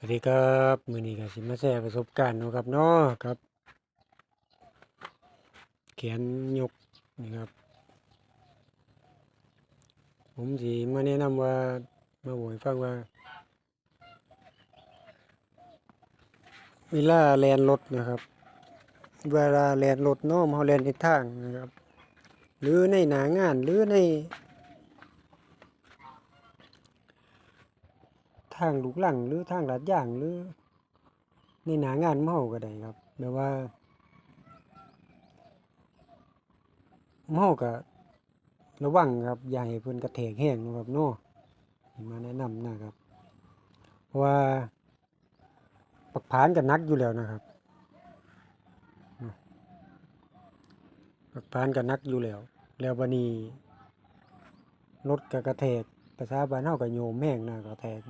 สวัสดีครับมื้อนี้ก็สิมาแชร์ประสบการณ์เนาะครับเนาะครับแขนยกนี่ครับ ผมสิมาแนะนำว่ามาบอกให้ฟังว่า เวลาแลนรถนะครับ เวลาแลนรถเนาะเฮาแลนในทางนะครับ หรือในหน้างานหรือใน ทางลูกหลังหรือทางลาดย่างหรือ ในหนางานเมาก็ได้ครับแบบว่าเมาก็ระวังครับอย่าให้เพิ่นกระแทกแห้งนะครับเนาะนี่มาแนะนำนะครับ เพราะว่าปักผานก็หนักอยู่แล้วนะครับปักผานก็หนักอยู่แล้ว แล้วบัดนี้รถก็กระแทกภาษาบ้านเฮาก็โยมแห้งนะกระแทก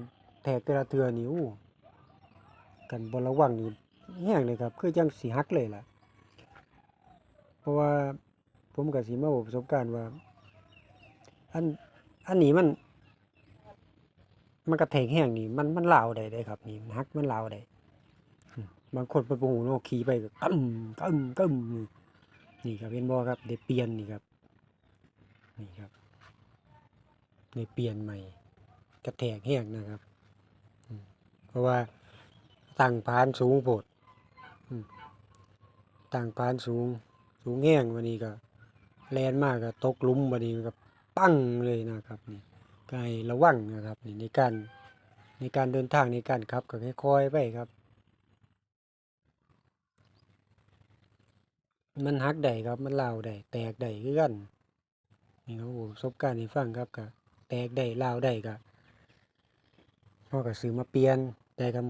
ทกแต่ละเทือนี่อู้กันบระวังนี่แห้งเลยครับ คือจังสิหักเลยล่ะ เพราะว่าผมกับสีมาบอประสบการณ์ว่า อันอันนี้มัน มันกระแทกแห้งนี่ มันมันลาวได้ได้ครับ นี่มันหักมันลาวได้บางคนไปโอ้โนาะขี่ไปก็กึ้มกึ้มกึ้มนี่ครับเห็นบ่ครับได้เปลี่ยนนี่ครับ นี่ครับได้เปลี่ยนใหม่ กระแทกแห้งนะครับ ราะว่าตั้งพานสูงโพดตั้งพานสูงสูงแห้งวันนี้ก็แลนมากก็ตกลุมวันนี้ก็ปั้งเลยนะครับนี่ก็ให้ระวังนะครับนี่ในการในการเดินทางในการขับก็ค่อยๆไปครับ มันหักได้ครับมันเลาได้แตกได้คือกันนี่ครับผมประสบการณ์ให้ฟังครับก็แตกได้ลาได้ก็พ่อก็ซื้อมาเปลี่ยน แต่ก็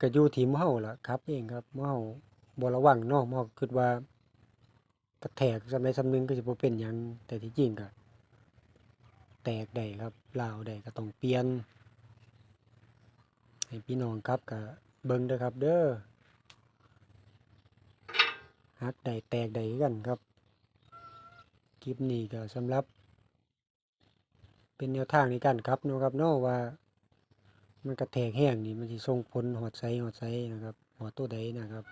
ก็อยู่ที่หมู่เฮาล่ะครับ เองครับหมู่เฮาบ่ระวังเนาะหมู่เฮาคิดว่ากระแทกซำใดซำหนึงก็สิบ่เป็นหยังแต่ที่จริงก็แตกได้ครับร้าวได้ก็ต้องเปลี่ยน ให้พี่น้องครับก็เบิ่งเด้อครับ เด้อหักได้แตกได้กันครับคลิปนี้ก็สำหรับ เป็นแนวทางในการขับนะครับเนาะว่า มันกระแทกแห้งนี่มันสิส่งผลหอดไซหอดไซนะครับหอดตัวใดนะครับ